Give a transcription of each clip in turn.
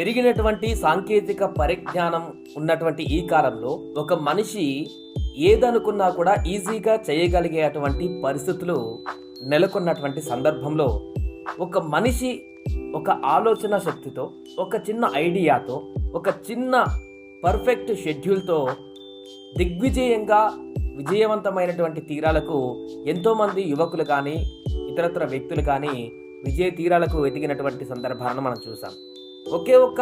పెరిగినటువంటి సాంకేతిక పరిజ్ఞానం ఉన్నటువంటి ఈ కాలంలో ఒక మనిషి ఏదనుకున్నా కూడా ఈజీగా చేయగలిగేటువంటి పరిస్థితులు నెలకొన్నటువంటి సందర్భంలో ఒక మనిషి ఒక ఆలోచన శక్తితో ఒక చిన్న ఐడియాతో ఒక చిన్న పర్ఫెక్ట్ షెడ్యూల్తో దిగ్విజయంగా విజయవంతమైనటువంటి తీరాలకు ఎంతోమంది యువకులు కానీ ఇతరత్ర వ్యక్తులు కానీ విజయ తీరాలకు ఎదిగినటువంటి సందర్భాలను మనం చూసాం ఒకే ఒక్క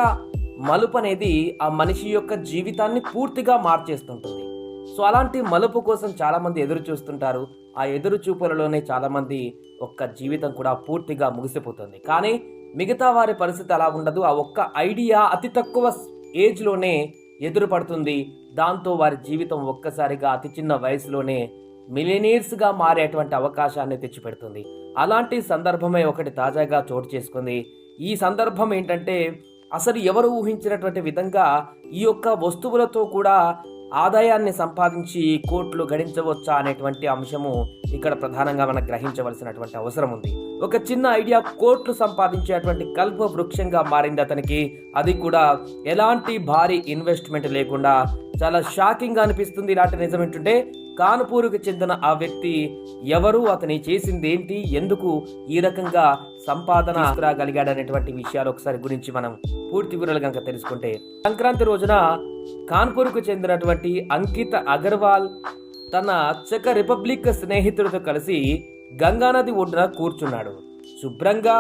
మలుపు అనేది ఆ మనిషి యొక్క జీవితాన్ని పూర్తిగా మార్చేస్తుంటుంది. సో అలాంటి మలుపు కోసం చాలామంది ఎదురు చూస్తుంటారు. ఆ ఎదురు చూపులలోనే చాలామంది ఒక్క జీవితం కూడా పూర్తిగా ముగిసిపోతుంది. కానీ మిగతా వారి పరిస్థితి అలా ఉండదు. ఆ ఒక్క ఐడియా అతి తక్కువ ఏజ్లోనే ఎదురుపడుతుంది దాంతో వారి జీవితం ఒక్కసారిగా అతి చిన్న వయసులోనే మిలినీర్స్గా మారేటువంటి అవకాశాన్ని తెచ్చిపెడుతుంది. అలాంటి సందర్భమే ఒకటి తాజాగా చోటు చేసుకుంది. ఈ సందర్భం ఏంటంటే అసలు ఎవరు ఊహించినటువంటి విధంగా ఈ యొక్క వస్తువులతో కూడా ఆదాయాన్ని సంపాదించి కోట్లు గడించవచ్చా అనేటువంటి అంశము ఇక్కడ ప్రధానంగా మనం గ్రహించవలసినటువంటి అవసరం ఉంది. ఒక చిన్న ఐడియా కోట్లు సంపాదించేటువంటి కల్ప వృక్షంగా మారింది అతనికి. అది కూడా ఎలాంటి భారీ ఇన్వెస్ట్మెంట్ లేకుండా చాలా షాకింగ్ అనిపిస్తుంది. ఇలాంటి నిజం ఏంటంటే కాన్పూర్కు చెందిన ఆ వ్యక్తి ఎవరు? అతని చేసింది ఏంటి ఎందుకు ఈ రకంగా సంపాదన రాగలిగాడనేటువంటి విషయాలు ఒకసారి గురించి మనం పూర్తి వివరాలు కనుక తెలుసుకుంటే సంక్రాంతి రోజున కాన్పూర్కు చెందినటువంటి అంకిత అగర్వాల్ తన చెక రిపబ్లిక్ స్నేహితుడితో కలిసి గంగానది ఒడ్డున కూర్చున్నాడు. శుభ్రంగా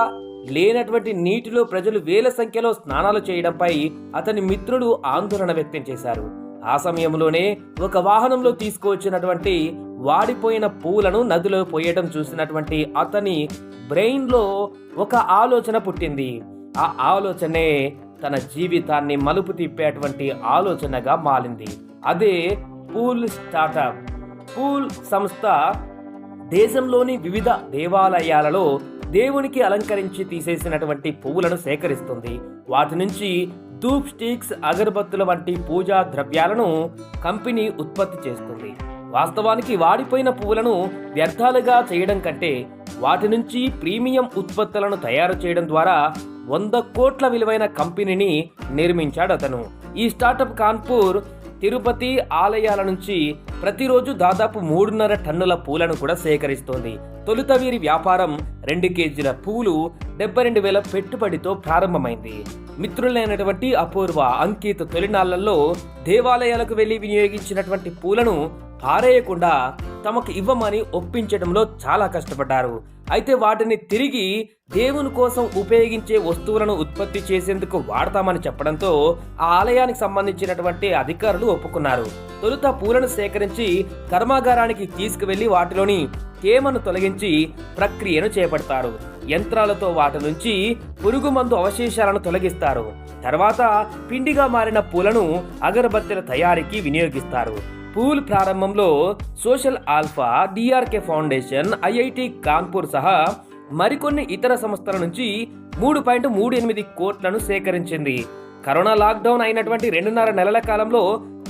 లేనటువంటి నీటిలో ప్రజలు వేల సంఖ్యలో స్నానాలు చేయడంపై అతని మిత్రుడు ఆందోళన వ్యక్తం చేశారు. ఆ సమయంలోనే ఒక వాహనంలో తీసుకువచ్చినటువంటి వాడిపోయిన పూలను నదిలో పోయటం చూసినటువంటి అతని బ్రెయిన్లో ఒక ఆలోచన పుట్టింది. ఆ ఆలోచనే తన జీవితాన్ని మలుపు తిప్పేటువంటి ఆలోచనగా మారింది. అదే పూల్ స్టార్టప్. పూల్ సంస్థ దేశంలోని వివిధ దేవాలయాలలో దేవునికి అలంకరించి తీసేసినటువంటి పువ్వులను సేకరిస్తుంది. వాటి నుంచి ధూప్ స్టిక్స్ అగరబత్తుల వంటి పూజా ద్రవ్యాలను కంపెనీ ఉత్పత్తి చేస్తుంది. వాస్తవానికి వాడిపోయిన పువ్వులను వ్యర్థాలుగా చేయడం కంటే వాటి నుంచి ప్రీమియం ఉత్పత్తులను తయారు చేయడం ద్వారా వంద కోట్ల విలువైన కంపెనీని నిర్మించాడు అతను. ఈ స్టార్టప్ కాన్పూర్ తిరుపతి ఆలయాల నుంచి ప్రతిరోజు దాదాపు మూడున్నర టన్నుల పూలను కూడా సేకరిస్తోంది. తొలుత వీరి వ్యాపారం రెండు కేజీల పూలు డెబ్బై రెండు వేల పెట్టుబడితో ప్రారంభమైంది. మిత్రులైనటువంటి అపూర్వ అంకిత తొలినాళ్ళలో దేవాలయాలకు వెళ్ళి వినియోగించినటువంటి పూలను పారేయకుండా తమకు ఇవ్వమని ఒప్పించడంలో చాలా కష్టపడ్డారు. అయితే వాటిని తిరిగి దేవుని కోసం ఉపయోగించే వస్తువులను ఉత్పత్తి చేసేందుకు వాడతామని చెప్పడంతో ఆ ఆలయానికి సంబంధించినటువంటి అధికారులు ఒప్పుకున్నారు. తొలుత పూలను సేకరించి కర్మాగారానికి తీసుకువెళ్ళి వాటిలోని తేమను తొలగించి ప్రక్రియను చేపడతారు. యంత్రాలతో వాటి నుంచి పురుగు మందు అవశేషాలను తొలగిస్తారు. తర్వాత పిండిగా మారిన పూలను అగరబత్తెల తయారీకి వినియోగిస్తారు. పూల్ ప్రారంభంలో social alpha DRK foundation IIT Kanpur సహా మరికొన్ని ఇతర సంస్థల నుంచి మూడు పాయింట్ మూడు ఎనిమిది కోట్లను సేకరించింది. కరోనా లాక్డౌన్ అయినటువంటి రెండున్నర నెలల కాలంలో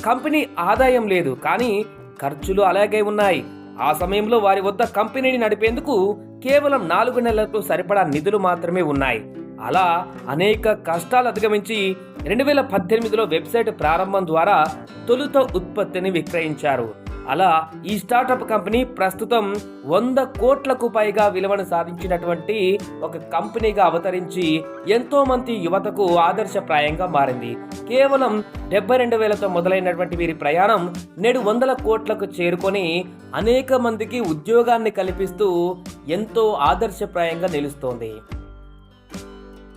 కంపెనీ ఆదాయం లేదు కానీ ఖర్చులు అలాగే ఉన్నాయి. ఆ సమయంలో వారి వద్ద కంపెనీని నడిపేందుకు కేవలం నాలుగు నెలలకు సరిపడా నిధులు మాత్రమే ఉన్నాయి. అలా అనేక కష్టాలు అధిగమించి రెండు వేల పద్దెనిమిదిలో వెబ్సైట్ ప్రారంభం ద్వారా తొలుత ఉత్పత్తిని విక్రయించారు. అలా ఈ స్టార్టప్ కంపెనీ ప్రస్తుతం వంద కోట్లకు పైగా విలువను సాధించినటువంటి ఒక కంపెనీగా అవతరించి ఎంతో మంది యువతకు ఆదర్శప్రాయంగా మారింది. కేవలం డెబ్బై రెండు వేలతో మొదలైనటువంటి వీరి ప్రయాణం నేడు వందల కోట్లకు చేరుకొని అనేక మందికి ఉద్యోగాన్ని కల్పిస్తూ ఎంతో ఆదర్శప్రాయంగా నిలుస్తోంది.